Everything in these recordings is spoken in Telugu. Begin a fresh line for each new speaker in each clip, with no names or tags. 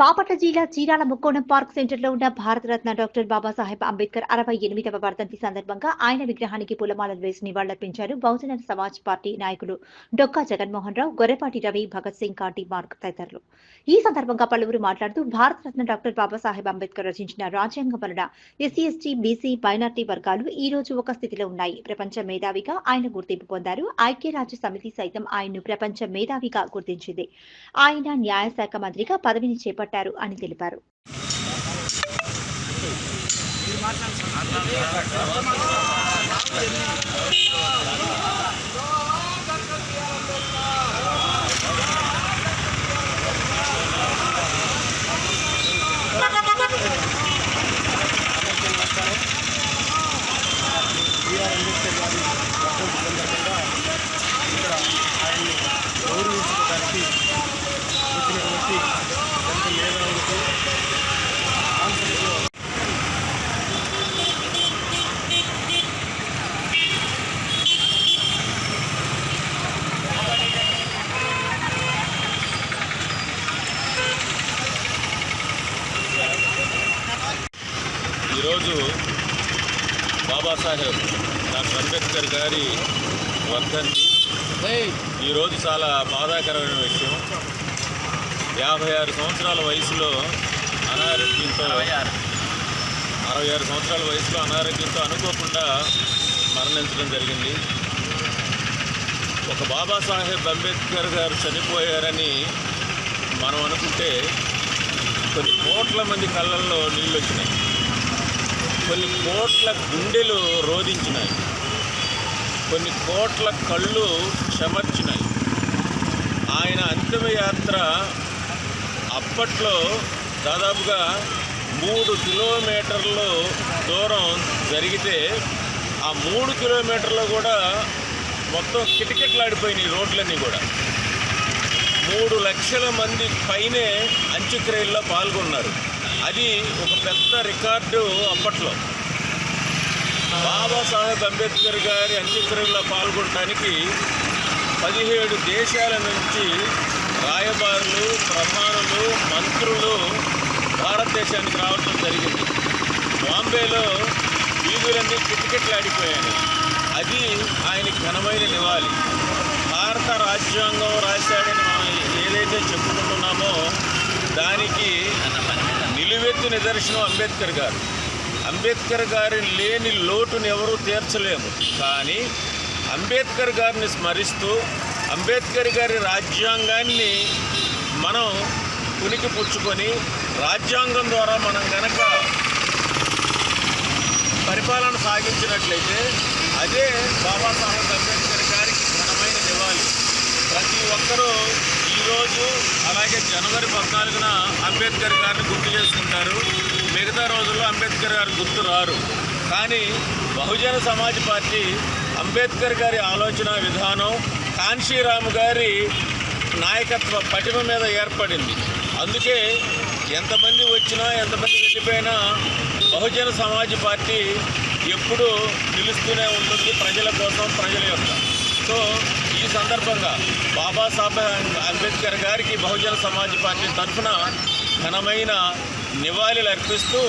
బాపట్ల జిల్లా చీరాల ముక్కోణం పార్క్ సెంటర్లో ఉన్న భారతరత్న డాక్టర్ బాబాసాహెబ్ అంబేద్కర్ అరవై ఎనిమిదవ వర్ధంతి సందర్భంగా ఆయన విగ్రహానికి పూలమాలలు వేసి నివాళులర్పించారు. బహుజన సమాజ్ పార్టీ నాయకులు డొక్కా జగన్మోహన్ రావు గొర్రెపాటి రవి భగత్ సింగ్ కాటి మార్క్ తదితరులు. ఈ సందర్భంగా పలువురు మాట్లాడుతూ భారతరత్న డాక్టర్ బాబాసాహెబ్ అంబేద్కర్ రచించిన రాజ్యాంగ వలన ఎస్సీ ఎస్టీ బీసీ మైనార్టీ వర్గాలు ఈ రోజు ఒక స్థితిలో ఉన్నాయి. ప్రపంచ మేధావిగా ఆయన గుర్తింపు పొందారు. ఐక్యరాజ్య సమితి సైతం ఆయన్ను ప్రపంచ మేధావిగా గుర్తించింది. ఆయన న్యాయశాఖ మంత్రిగా పదవిని చేపట్టారు. అని తెలిపారు
బిఆర్ అంబేద్కర్ గారి వర్ధంతి సందర్భంగా ఇక్కడ ఆయన్ని గౌరవించడానికి వచ్చినటువంటి ఎంత మేధావులకు ఆంధ్రలో
ఈరోజు బాబాసాహెబ్ డాక్టర్ అంబేద్కర్ గారి వర్ధంతి. ఈరోజు చాలా బాధాకరమైన విషయం. యాభై ఆరు సంవత్సరాల వయసులో అనారోగ్యంతో అరవై ఆరు సంవత్సరాల వయసులో అనారోగ్యంతో అనుకోకుండా మరణించడం జరిగింది. ఒక బాబాసాహెబ్ అంబేద్కర్ గారు చనిపోయారని మనం అనుకుంటే కొన్ని కోట్ల మంది కళ్ళల్లో నీళ్ళు వచ్చినాయి కొన్ని కోట్ల గుండెలు రోధించినాయి. కొన్ని కోట్ల కళ్ళు చెమర్చినాయి. ఆయన అంతిమయాత్ర అప్పట్లో దాదాపుగా మూడు కిలోమీటర్లు దూరం జరిగితే ఆ మూడు కిలోమీటర్లు కూడా మొత్తం కిటకిటలాడిపోయినాయి రోడ్లన్నీ కూడా. మూడు లక్షల మంది పైనే అంత్యక్రియల్లో పాల్గొన్నారు. అది ఒక పెద్ద రికార్డు అప్పట్లో. బాబాసాహెబ్ అంబేద్కర్ గారి అంత్యక్రియల్లో పాల్గొనడానికి పదిహేడు దేశాల నుంచి రాయబారులు ప్రధానులు మంత్రులు భారతదేశానికి రావడం జరిగింది. బాంబేలో వీధులన్నీ కిటకిట్లాడిపోయాయి అది ఆయన ఘనమైన నివాళి. భారత రాజ్యాంగం రాశాడని మనం ఏదైతే చెప్పుకుంటున్నామో దానికి నిలువెత్తు నిదర్శనం అంబేద్కర్ గారు. అంబేద్కర్ గారి లేని లోటుని ఎవరూ తీర్చలేము. కానీ అంబేద్కర్ గారిని స్మరిస్తూ అంబేద్కర్ గారి రాజ్యాంగాన్ని మనం ఉనికి పుచ్చుకొని రాజ్యాంగం ద్వారా మనం గనక పరిపాలన సాగించినట్లయితే అదే బాబాసాహెబ్ అంబేద్కర్ గారికి ఘనమైన నివాళి ప్రతి ఒక్కరూ ఈరోజు అలాగే జనవరి పద్నాలుగున అంబేద్కర్ గారిని గుర్తు చేసుకుంటారు. మిగతా రోజుల్లో అంబేద్కర్ గారు గుర్తు రారు. కానీ బహుజన సమాజ్ పార్టీ అంబేద్కర్ గారి ఆలోచన విధానం కాన్షీరామ్ గారి నాయకత్వ పటిమ మీద ఏర్పడింది. అందుకే ఎంతమంది వచ్చినా ఎంతమంది వెళ్ళిపోయినా బహుజన సమాజ్ పార్టీ ఎప్పుడూ నిలుస్తూనే ఉంటుంది ప్రజల కోసం ప్రజల యొక్క సో ఈ సందర్భంగా బాబాసాహెబ్ అంబేద్కర్ గారికి బహుజన సమాజ్ పార్టీ తరఫున ఘనమైన నివాళులు అర్పిస్తూ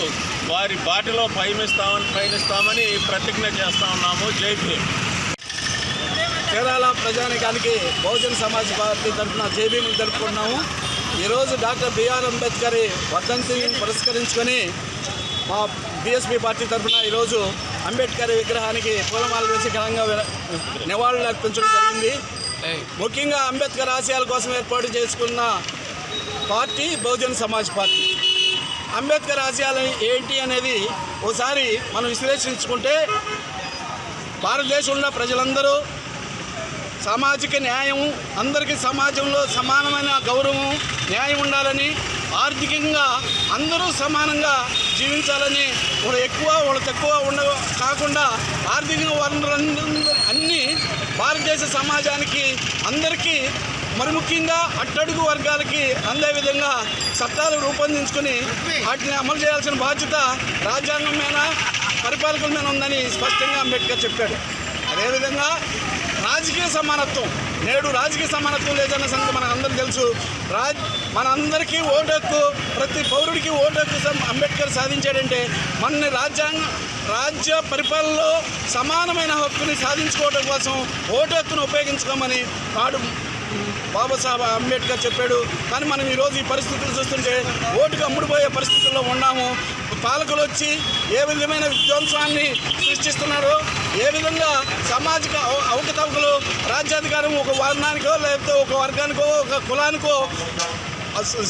వారి బాటలో పయనిస్తామని పయనిస్తామని ప్రతిజ్ఞ చేస్తా ఉన్నాము. జై భీమ్.
కేరళ ప్రజానికానికి బహుజన సమాజ్ పార్టీ తరఫున జేబీలు జరుపుకున్నాము ఈరోజు డాక్టర్ బిఆర్ అంబేద్కర్ వర్ధంతిని పురస్కరించుకొని మా బీఎస్పీ పార్టీ తరఫున ఈరోజు అంబేద్కర్ విగ్రహానికి పూలమాల వేసి ఘనంగా నివాళులు అర్పించడం జరిగింది. ముఖ్యంగా అంబేద్కర్ ఆశయాల కోసం ఏర్పాటు చేసుకున్న పార్టీ బహుజన సమాజ్ పార్టీ. అంబేద్కర్ ఆశయాలు ఏంటి అనేది ఒకసారి మనం విశ్లేషించుకుంటే భారతదేశంలో ప్రజలందరూ సామాజిక న్యాయం అందరికీ సమాజంలో సమానమైన గౌరవం న్యాయం ఉండాలని ఆర్థికంగా అందరూ సమానంగా జీవించాలని వాళ్ళు ఎక్కువ వాళ్ళు తక్కువ ఉండ కాకుండా ఆర్థిక వనరులు అన్నీ భారతదేశ సమాజానికి అందరికీ మరి ముఖ్యంగా అట్టడుగు వర్గాలకి అందే విధంగా చట్టాలు రూపొందించుకొని వాటిని అమలు చేయాల్సిన బాధ్యత రాజ్యాంగం మీద పరిపాలకుల మీద ఉందని స్పష్టంగా అంబేద్కర్ చెప్పాడు. అదేవిధంగా రాజకీయ సమానత్వం. నేడు రాజకీయ సమానత్వం లేదన్న సంగతి మనకు అందరికీ తెలుసు. రాజ్ మనందరికీ ఓటు హక్కు ప్రతి పౌరుడికి ఓటు హక్కు సం- అంబేద్కర్ సాధించాడంటే మన రాజ్యాంగ రాజ్య పరిపాలనలో సమానమైన హక్కుని సాధించుకోవడం కోసం ఓటు హక్కును ఉపయోగించుకోమని వాడు బాబాసాహెబ్ అంబేద్కర్ చెప్పాడు. కానీ మనం ఈరోజు ఈ పరిస్థితులు చూస్తుంటే ఓటుకు అమ్ముడుపోయే పరిస్థితుల్లో ఉన్నాము. పాలకులు వచ్చి ఏ విధమైన విధ్వంసాన్ని సృష్టిస్తున్నారు ఏ విధంగా సామాజిక అవకతవకలు రాజ్యాధికారం ఒక వర్ణానికో లేకపోతే ఒక వర్గానికో ఒక కులానికో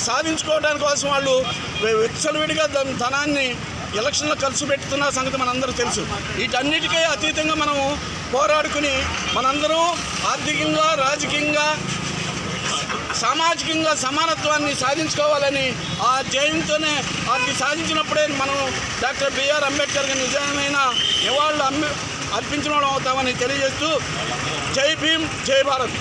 సాధించుకోవడానికి కోసం వాళ్ళు విచ్చలవిడిగా ధనాన్ని ఎలక్షన్లో ఖర్చు పెట్టుతున్న సంగతి మనందరూ తెలుసు. వీటన్నిటికీ అతీతంగా మనము పోరాడుకుని మనందరూ ఆర్థికంగా రాజకీయంగా సామాజికంగా సమానత్వాన్ని సాధించుకోవాలని ఆ జయంతోనే అది సాధించినప్పుడే మనం డాక్టర్ బిఆర్ అంబేద్కర్ గారి నిజమైన నివాళులు అమ్మి అర్పించిన వాళ్ళం అవుతామని తెలియజేస్తూ జై భీమ్ జై భారత్.